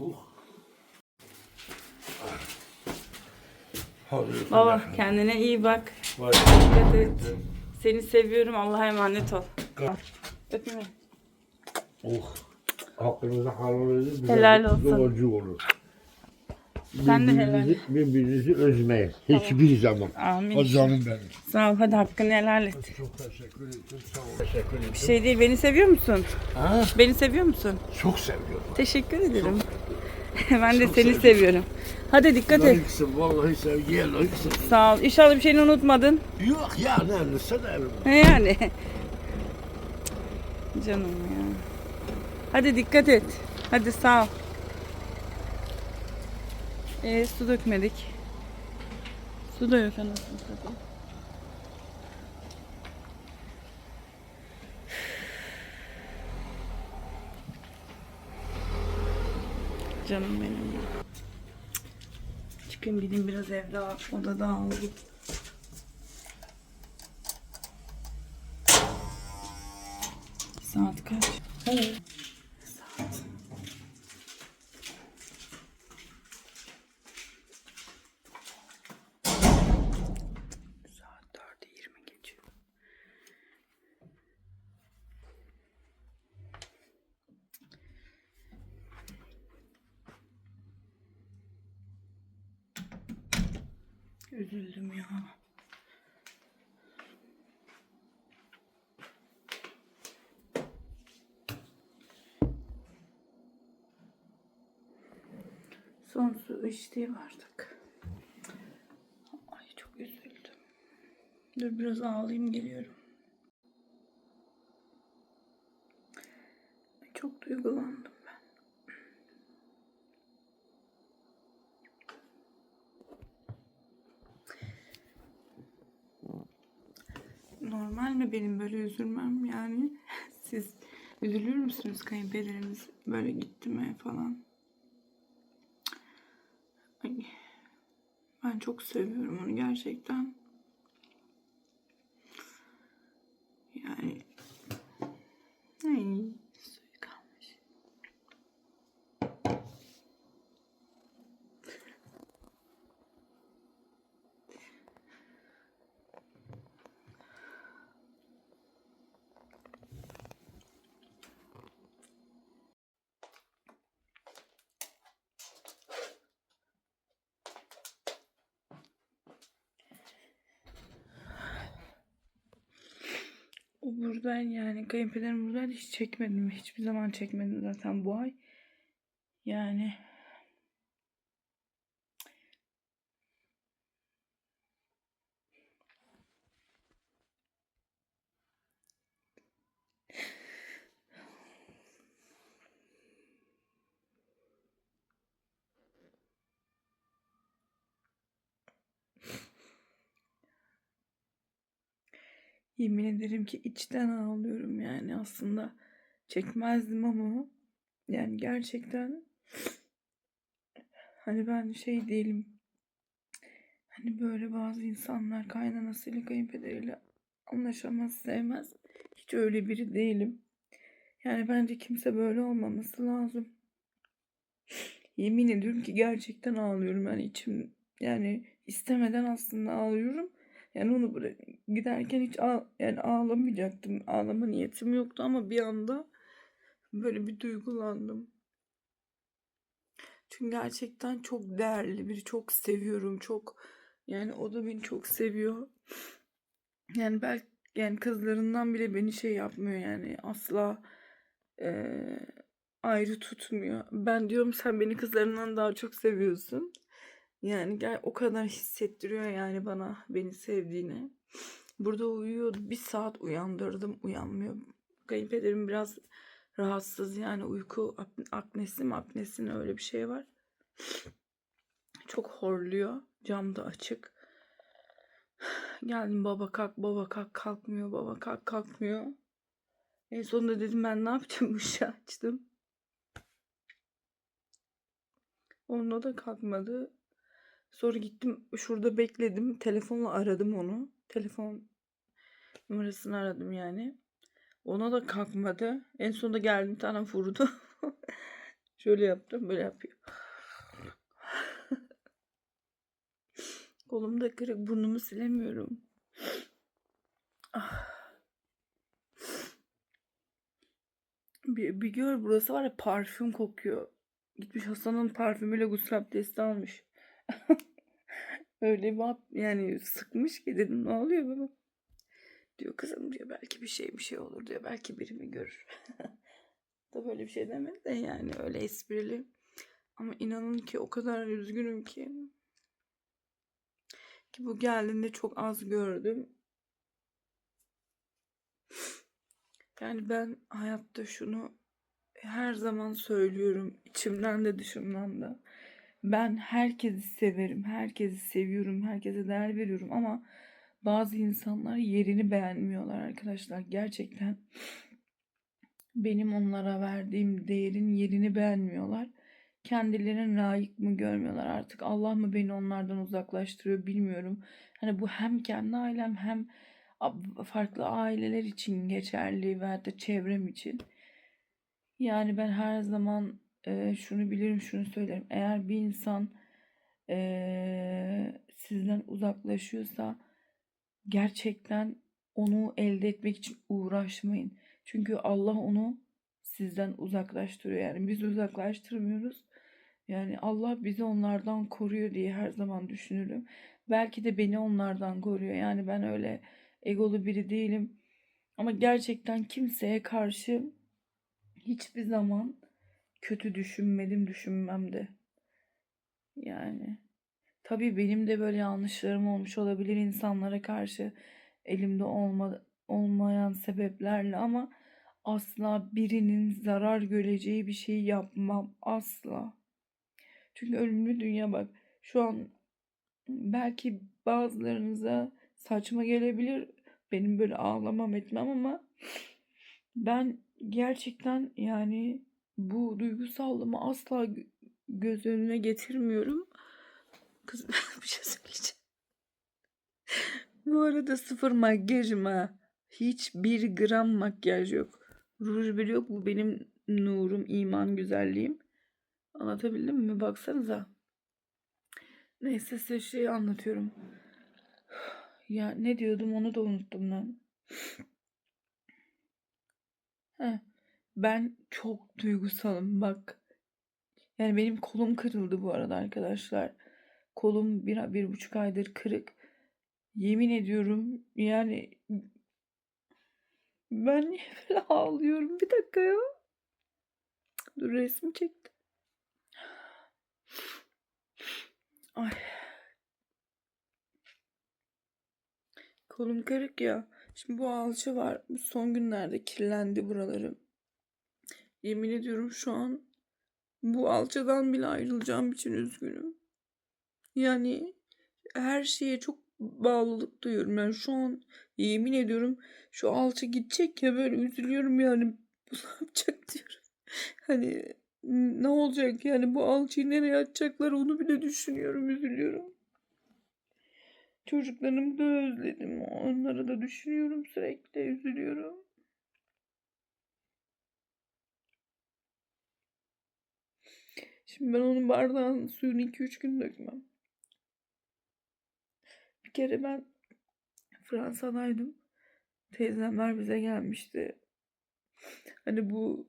Uh. Baba kendine iyi bak. Dikkat et. Seni seviyorum. Allah'a emanet ol. Öpme. Oh. Hakkınızı helal edin. Helal olsun. Yolcu olur. Sen de helal. Birbirinizi, birbirinizi üzmeyin. Hiçbir zaman. Amin. O canım benim. Sağ ol. Hadi hakkını helal et. Çok teşekkür ederim. Sağ ol. Teşekkür ederim. Bir şey değil. Beni seviyor musun? Ha? Beni seviyor musun? Çok seviyorum. Teşekkür ederim. ben de Çok seni seviyorum. seviyorum. Hadi dikkat et. Layıksın. Vallahi sevgiye layıksın. Sağ ol. İnşallah bir şeyini unutmadın. Yok ya ne ne evlisi. He Yani. Canım ya. Hadi dikkat et. Hadi sağ ol. Ee, su dökmedik. Su da yok anasını satayım. Canım benim. Çıkayım gideyim biraz evde odada ağlayayım. Saat kaç? Saat. Üzüldüm ya. Son su içtiğim artık. Ay çok üzüldüm. Dur biraz ağlayayım geliyorum. Çok duygulandım ben. Normal mi benim böyle üzülmem yani? Siz üzülür müsünüz kayınpederiniz böyle gitti mi falan? Ay, ben çok seviyorum onu gerçekten. Yani ay, O buradan yani kayınpederim buradan hiç çekmedim. Hiçbir zaman çekmedim zaten bu ay. Yani yemin ederim ki içten ağlıyorum yani. Aslında çekmezdim ama yani gerçekten hani ben şey değilim hani böyle bazı insanlar kaynanasıyla kayınpederiyle anlaşamaz sevmez. Hiç öyle biri değilim. Yani bence kimse böyle olmaması lazım. Yemin ediyorum ki gerçekten ağlıyorum. Yani içim yani istemeden aslında ağlıyorum yani onu bırak giderken hiç ağ, yani ağlamayacaktım. Ağlama niyetim yoktu ama bir anda böyle bir duygulandım. Çünkü gerçekten çok değerli biri. Çok seviyorum. Çok yani o da beni çok seviyor. Yani belki yani kızlarından bile beni şey yapmıyor yani asla eee, ayrı tutmuyor. Ben diyorum sen beni kızlarından daha çok seviyorsun. Yani gel o kadar hissettiriyor yani bana beni sevdiğini. Burada uyuyordu. Bir saat uyandırdım. Uyanmıyor. Kayınpederim biraz rahatsız yani uyku ap- apnesi mi apnesi öyle bir şey var. Çok horluyor. Cam da açık. Geldim baba kalk baba kalk kalkmıyor baba kalk kalkmıyor. En sonunda dedim ben ne yapacağım ışığı açtım. Onunla da kalkmadı. Sonra gittim şurada bekledim. Telefonla aradım onu. Telefon numarasını aradım yani. Ona da kalkmadı. En sonunda geldim tane vurdu. Şöyle yaptım böyle yapıyor. Kolumda kırık burnumu silemiyorum. Bir, bir gör burası var ya parfüm kokuyor. Gitmiş Hasan'ın parfümüyle gusül abdesti almış. Öyle bir yani sıkmış ki dedim ne oluyor baba? Diyor kızım diyor belki bir şey bir şey olur diyor. Belki biri mi görür. da böyle bir şey demedi de yani öyle esprili. Ama inanın ki o kadar üzgünüm ki. Ki bu geldiğinde çok az gördüm. Yani ben hayatta şunu her zaman söylüyorum. içimden de dışımdan da. Ben herkesi severim. Herkesi seviyorum. Herkese değer veriyorum ama bazı insanlar yerini beğenmiyorlar arkadaşlar. Gerçekten benim onlara verdiğim değerin yerini beğenmiyorlar. Kendilerini layık mı görmüyorlar artık. Allah mı beni onlardan uzaklaştırıyor bilmiyorum. Hani bu hem kendi ailem hem farklı aileler için geçerli ve da çevrem için. Yani ben her zaman e, şunu bilirim, şunu söylerim. Eğer bir insan e, sizden uzaklaşıyorsa gerçekten onu elde etmek için uğraşmayın. Çünkü Allah onu sizden uzaklaştırıyor. Yani biz uzaklaştırmıyoruz. Yani Allah bizi onlardan koruyor diye her zaman düşünürüm. Belki de beni onlardan koruyor. Yani ben öyle egolu biri değilim. Ama gerçekten kimseye karşı hiçbir zaman kötü düşünmedim, düşünmem de. Yani tabii benim de böyle yanlışlarım olmuş olabilir insanlara karşı elimde olma, olmayan sebeplerle ama asla birinin zarar göreceği bir şey yapmam asla. Çünkü ölümlü dünya bak şu an belki bazılarınıza saçma gelebilir benim böyle ağlamam etmem ama ben gerçekten yani bu duygusallığımı asla gö- göz önüne getirmiyorum. Kız bir şey söyleyeceğim. Bu arada sıfır makyajım ha. Hiçbir gram makyaj yok. Ruj bile yok. Bu benim nurum, iman, güzelliğim. Anlatabildim mi? Baksanıza. Neyse size şey anlatıyorum. Ya ne diyordum onu da unuttum lan. Heh, ben çok duygusalım bak. Yani benim kolum kırıldı bu arada arkadaşlar. Kolum bir, bir buçuk aydır kırık. Yemin ediyorum yani ben niye böyle ağlıyorum? Bir dakika ya. Dur resmi çektim. Ay. Kolum kırık ya. Şimdi bu alçı var. Bu son günlerde kirlendi buralarım. Yemin ediyorum şu an bu alçıdan bile ayrılacağım için üzgünüm. Yani her şeye çok bağlılık duyuyorum. Yani şu an yemin ediyorum şu alçı gidecek ya böyle üzülüyorum yani. Bu ne yapacak diyorum. Hani ne olacak yani bu alçıyı nereye atacaklar onu bile düşünüyorum üzülüyorum. Çocuklarımı da özledim. Onları da düşünüyorum sürekli üzülüyorum. Şimdi ben onun bardağın suyunu 2-3 gün dökmem. Bir kere ben Fransa'daydım. Teyzemler bize gelmişti. Hani bu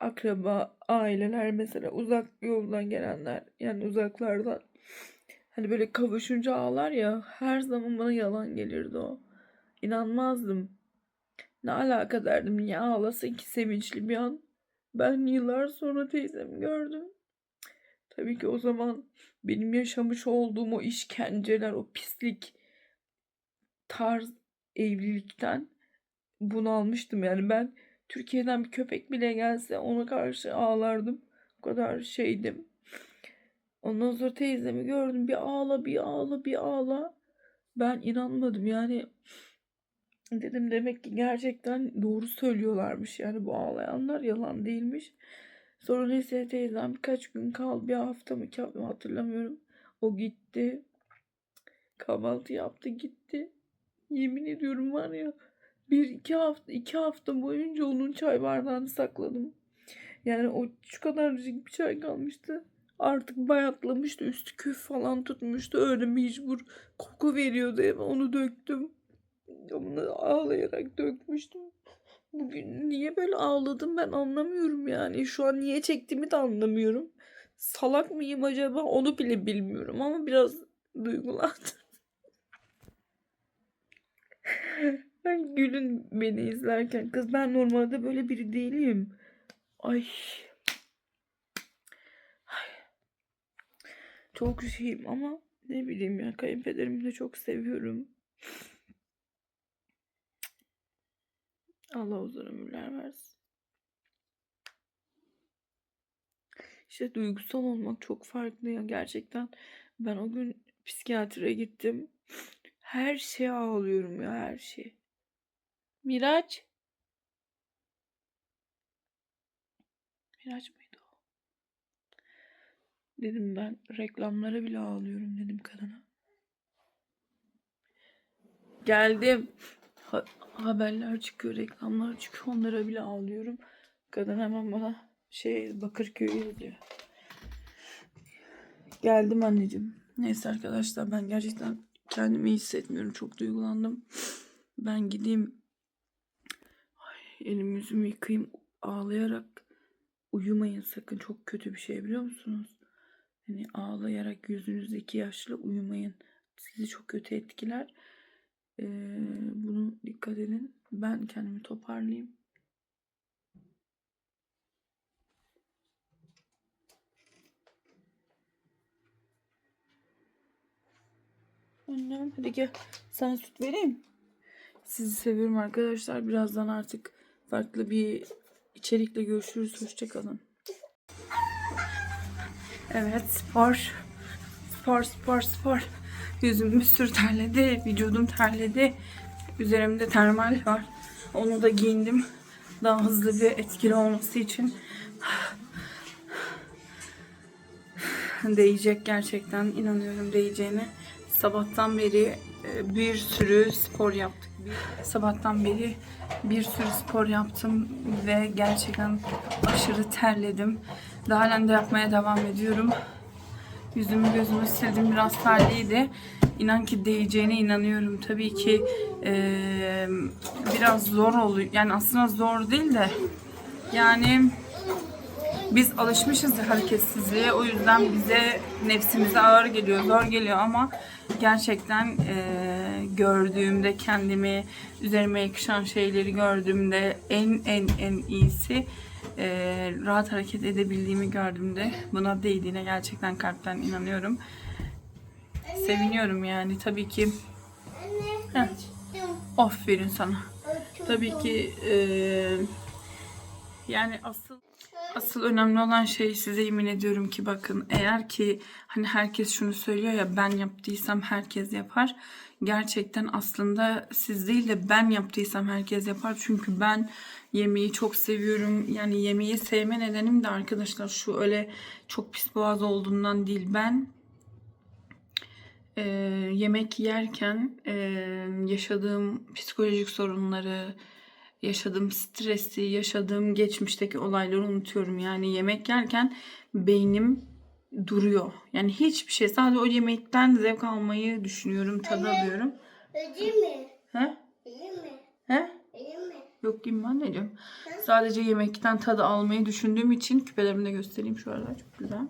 akraba aileler mesela uzak yoldan gelenler yani uzaklardan hani böyle kavuşunca ağlar ya her zaman bana yalan gelirdi o. İnanmazdım. Ne alaka derdim niye ağlasın ki sevinçli bir an. Ben yıllar sonra teyzemi gördüm. Tabii ki o zaman benim yaşamış olduğum o işkenceler, o pislik tarz evlilikten bunalmıştım. Yani ben Türkiye'den bir köpek bile gelse ona karşı ağlardım. O kadar şeydim. Ondan sonra teyzemi gördüm. Bir ağla, bir ağla, bir ağla. Ben inanmadım yani. Dedim demek ki gerçekten doğru söylüyorlarmış. Yani bu ağlayanlar yalan değilmiş. Sonra neyse teyzem birkaç gün kaldı. Bir hafta mı hatırlamıyorum. O gitti. Kahvaltı yaptı gitti. Yemin ediyorum var ya bir iki hafta iki hafta boyunca onun çay bardağını sakladım. Yani o şu kadarcık bir çay kalmıştı. Artık bayatlamıştı. Üstü küf falan tutmuştu. Öyle mecbur koku veriyordu eve. Onu döktüm. Onu ağlayarak dökmüştüm. Bugün niye böyle ağladım ben anlamıyorum yani. Şu an niye çektiğimi de anlamıyorum. Salak mıyım acaba onu bile bilmiyorum ama biraz duygulandım. Ben gülün beni izlerken. Kız ben normalde böyle biri değilim. Ay. Ay. Çok şeyim ama ne bileyim ya kayınpederimi de çok seviyorum. Allah uzun ömürler versin. İşte duygusal olmak çok farklı ya gerçekten. Ben o gün psikiyatriye gittim. Her şeye ağlıyorum ya her şey. Miraç. Miraç mıydı o? Dedim ben reklamlara bile ağlıyorum dedim kadına. Geldim. Ha- haberler çıkıyor, reklamlar çıkıyor. Onlara bile ağlıyorum. Kadın hemen bana şey Bakırköy'ü yazıyor. Geldim anneciğim. Neyse arkadaşlar ben gerçekten kendimi iyi hissetmiyorum. Çok duygulandım. Ben gideyim. Ay, elimi yüzümü yıkayayım. Ağlayarak uyumayın sakın. Çok kötü bir şey biliyor musunuz? Hani ağlayarak yüzünüzdeki yaşla uyumayın. Sizi çok kötü etkiler. Ee, bunu dikkat edin. Ben kendimi toparlayayım. Annem hadi gel. Sana süt vereyim. Sizi seviyorum arkadaşlar. Birazdan artık farklı bir içerikle görüşürüz. Hoşçakalın. Evet spor. Spor spor spor. Yüzüm bir sürü terledi. Vücudum terledi. Üzerimde termal var. Onu da giyindim. Daha hızlı bir etkili olması için. Değecek gerçekten. inanıyorum değeceğine. Sabahtan beri e, bir sürü spor yaptık. Bir- Sabahtan beri bir sürü spor yaptım ve gerçekten aşırı terledim. Daha halen de yapmaya devam ediyorum. Yüzümü gözümü sildim biraz terliydi. İnan ki değeceğine inanıyorum. Tabii ki eee, biraz zor oluyor. Yani aslında zor değil de yani biz alışmışız hareketsizliğe. O yüzden bize nefsimize ağır geliyor, zor geliyor ama gerçekten eee, gördüğümde kendimi, üzerime yakışan şeyleri gördüğümde en en en iyisi eee, rahat hareket edebildiğimi gördüğümde buna değdiğine gerçekten kalpten inanıyorum. Seviniyorum yani tabii ki. Heh. Aferin sana. Tabii ki eee, yani asıl asıl önemli olan şey size yemin ediyorum ki bakın eğer ki hani herkes şunu söylüyor ya ben yaptıysam herkes yapar. Gerçekten aslında siz değil de ben yaptıysam herkes yapar. Çünkü ben yemeği çok seviyorum. Yani yemeği sevme nedenim de arkadaşlar şu öyle çok pis boğaz olduğundan değil. Ben e, yemek yerken e, yaşadığım psikolojik sorunları, yaşadığım stresi, yaşadığım geçmişteki olayları unutuyorum. Yani yemek yerken beynim duruyor. Yani hiçbir şey sadece o yemekten zevk almayı düşünüyorum, tad alıyorum. Ödeyim mi? He? Ödeyim mi? He? Ödeyim mi? Yok diyeyim mi anneciğim? Sadece yemekten tadı almayı düşündüğüm için küpelerimi de göstereyim şu aralar çok güzel.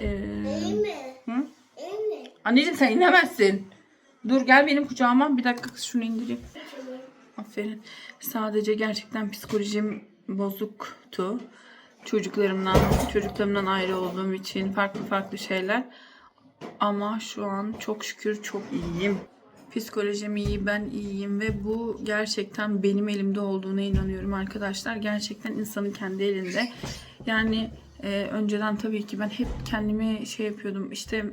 Ee, Ödeyim mi? hı? Ödeyim mi? Anneciğim sen inemezsin. Dur gel benim kucağıma. Bir dakika şunu indireyim. Aferin. Sadece gerçekten psikolojim bozuktu. Çocuklarımdan, çocuklarımdan ayrı olduğum için farklı farklı şeyler. Ama şu an çok şükür çok iyiyim. Psikolojim iyi, ben iyiyim ve bu gerçekten benim elimde olduğuna inanıyorum arkadaşlar. Gerçekten insanın kendi elinde. Yani e, önceden tabii ki ben hep kendimi şey yapıyordum. İşte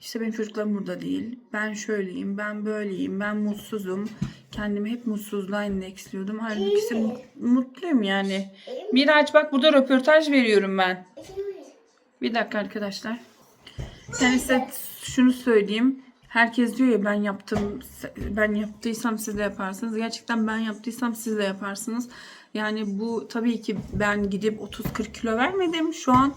işte benim çocuklarım burada değil. Ben şöyleyim, ben böyleyim, ben mutsuzum. Kendimi hep mutsuzluğa endeksliyordum. Halbuki mu- mutluyum yani. Miraç bak burada röportaj veriyorum ben. Bir dakika arkadaşlar. Yani size şunu söyleyeyim. Herkes diyor ya ben yaptım, ben yaptıysam siz de yaparsınız. Gerçekten ben yaptıysam siz de yaparsınız. Yani bu tabii ki ben gidip 30-40 kilo vermedim. Şu an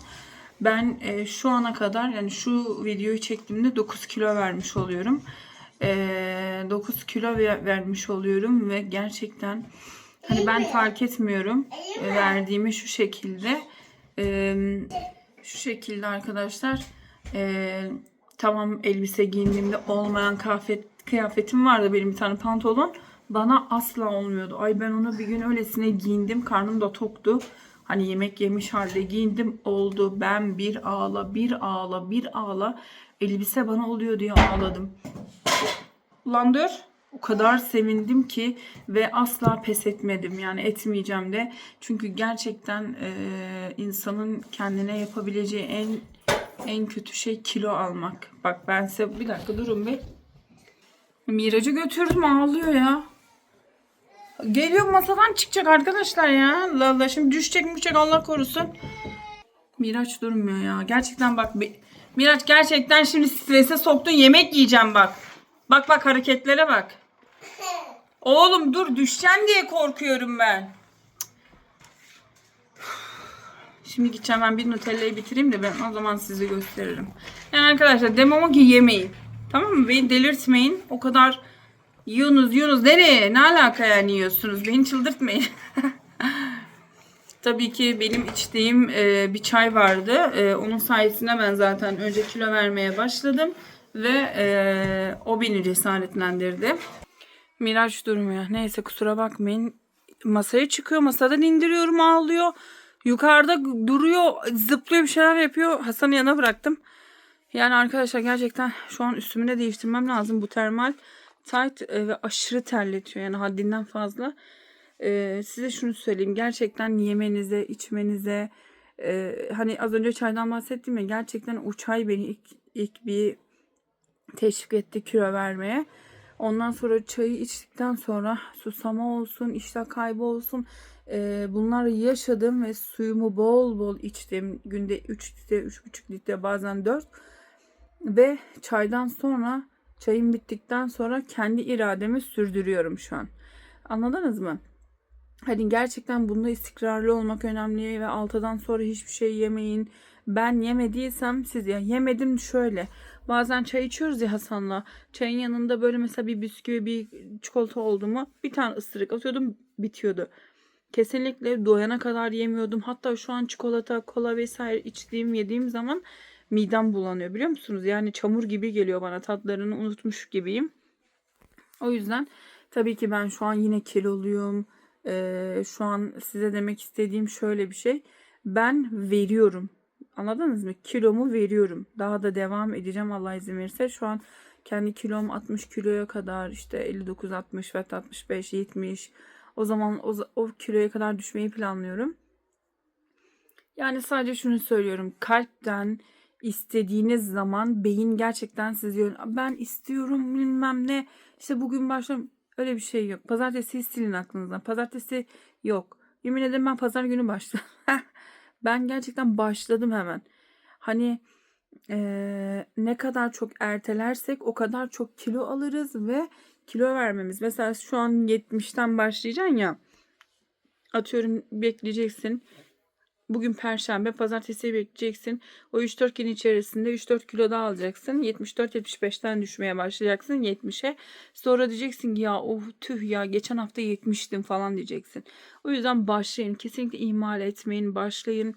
ben e, şu ana kadar yani şu videoyu çektiğimde 9 kilo vermiş oluyorum. E, 9 kilo ve- vermiş oluyorum ve gerçekten hani ben fark etmiyorum verdiğimi şu şekilde. Şu şekilde arkadaşlar. Tamam elbise giyindiğimde olmayan kıyafet, kıyafetim vardı benim bir tane pantolon. Bana asla olmuyordu. Ay ben onu bir gün öylesine giyindim. Karnım da toktu. Hani yemek yemiş halde giyindim. Oldu. Ben bir ağla, bir ağla, bir ağla. Elbise bana oluyor diye ağladım. Ulan dur. O kadar sevindim ki ve asla pes etmedim. Yani etmeyeceğim de. Çünkü gerçekten e, insanın kendine yapabileceği en en kötü şey kilo almak. Bak ben size bir dakika durun bir. Miracı götürdüm ağlıyor ya. Geliyor masadan çıkacak arkadaşlar ya. Allah Allah şimdi düşecek düşecek Allah korusun. Miraç durmuyor ya. Gerçekten bak Miraç gerçekten şimdi strese soktun yemek yiyeceğim bak. Bak bak hareketlere bak. Oğlum dur düşeceksin diye korkuyorum ben. Şimdi gideceğim ben bir Nutella'yı bitireyim de ben o zaman size gösteririm. Yani arkadaşlar demem o ki yemeyin. Tamam mı? Beni delirtmeyin. O kadar yiyorsunuz yiyorsunuz. Nereye? Ne alaka yani yiyorsunuz? Beni çıldırtmayın. Tabii ki benim içtiğim e, bir çay vardı. E, onun sayesinde ben zaten önce kilo vermeye başladım. Ve e, o beni cesaretlendirdi. Miraç durmuyor. Neyse kusura bakmayın. Masaya çıkıyor. Masadan indiriyorum ağlıyor. Yukarıda duruyor. Zıplıyor bir şeyler yapıyor. Hasan'ı yana bıraktım. Yani arkadaşlar gerçekten şu an üstümü de değiştirmem lazım. Bu termal tight e, ve aşırı terletiyor. Yani haddinden fazla. E, size şunu söyleyeyim. Gerçekten yemenize, içmenize e, hani az önce çaydan bahsettim ya gerçekten o çay beni ilk, ilk bir teşvik etti kilo vermeye. Ondan sonra çayı içtikten sonra susama olsun, iştah kaybı olsun. e, bunları yaşadım ve suyumu bol bol içtim. Günde 3 litre, 3,5 litre bazen 4. Ve çaydan sonra, çayım bittikten sonra kendi irademi sürdürüyorum şu an. Anladınız mı? Hani gerçekten bunda istikrarlı olmak önemli ve altıdan sonra hiçbir şey yemeyin. Ben yemediysem siz ya yemedim şöyle. Bazen çay içiyoruz ya Hasan'la. Çayın yanında böyle mesela bir bisküvi, bir çikolata oldu mu bir tane ısırık atıyordum bitiyordu. Kesinlikle doyana kadar yemiyordum. Hatta şu an çikolata, kola vesaire içtiğim, yediğim zaman midem bulanıyor biliyor musunuz? Yani çamur gibi geliyor bana. Tatlarını unutmuş gibiyim. O yüzden tabii ki ben şu an yine kiloluyum. Ee, şu an size demek istediğim şöyle bir şey. Ben veriyorum. Anladınız mı? Kilomu veriyorum. Daha da devam edeceğim Allah izin verirse. Şu an kendi kilom 60 kiloya kadar işte 59 60 ve 65 70 o zaman o, o kiloya kadar düşmeyi planlıyorum. Yani sadece şunu söylüyorum. Kalpten istediğiniz zaman beyin gerçekten siz diyor ben istiyorum bilmem ne işte bugün başlıyorum öyle bir şey yok. Pazartesi silin aklınızdan. Pazartesi yok. Yemin ederim ben pazar günü başladım. ben gerçekten başladım hemen. Hani eee, ne kadar çok ertelersek o kadar çok kilo alırız ve kilo vermemiz. Mesela şu an 70'ten başlayacaksın ya. Atıyorum bekleyeceksin. Bugün perşembe, pazartesi bekleyeceksin. O 3-4 gün içerisinde 3-4 kilo daha alacaksın. 74-75'ten düşmeye başlayacaksın 70'e. Sonra diyeceksin ki ya oh tüh ya geçen hafta 70'tim falan diyeceksin. O yüzden başlayın. Kesinlikle ihmal etmeyin. Başlayın.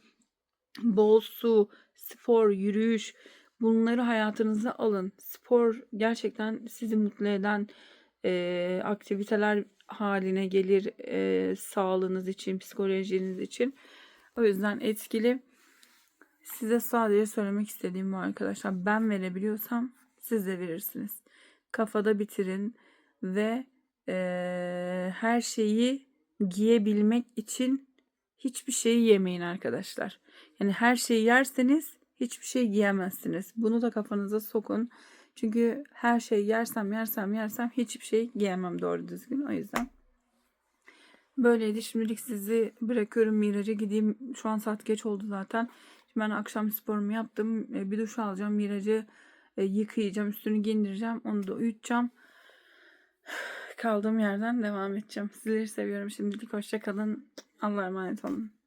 Bol su, spor, yürüyüş bunları hayatınıza alın. Spor gerçekten sizi mutlu eden e, aktiviteler haline gelir e, sağlığınız için, psikolojiniz için. O yüzden etkili. Size sadece söylemek istediğim bu arkadaşlar. Ben verebiliyorsam siz de verirsiniz. Kafada bitirin ve e, her şeyi giyebilmek için hiçbir şeyi yemeyin arkadaşlar. Yani her şeyi yerseniz hiçbir şey giyemezsiniz. Bunu da kafanıza sokun. Çünkü her şeyi yersem yersem yersem hiçbir şey giyemem doğru düzgün. O yüzden böyleydi. Şimdilik sizi bırakıyorum Miraç'a gideyim. Şu an saat geç oldu zaten. Şimdi ben akşam sporumu yaptım. E, Bir duş alacağım. Miraç'ı e, yıkayacağım. Üstünü giyindireceğim. Onu da uyutacağım. kaldığım yerden devam edeceğim. Sizleri seviyorum şimdilik. Hoşça kalın. Allah'a emanet olun.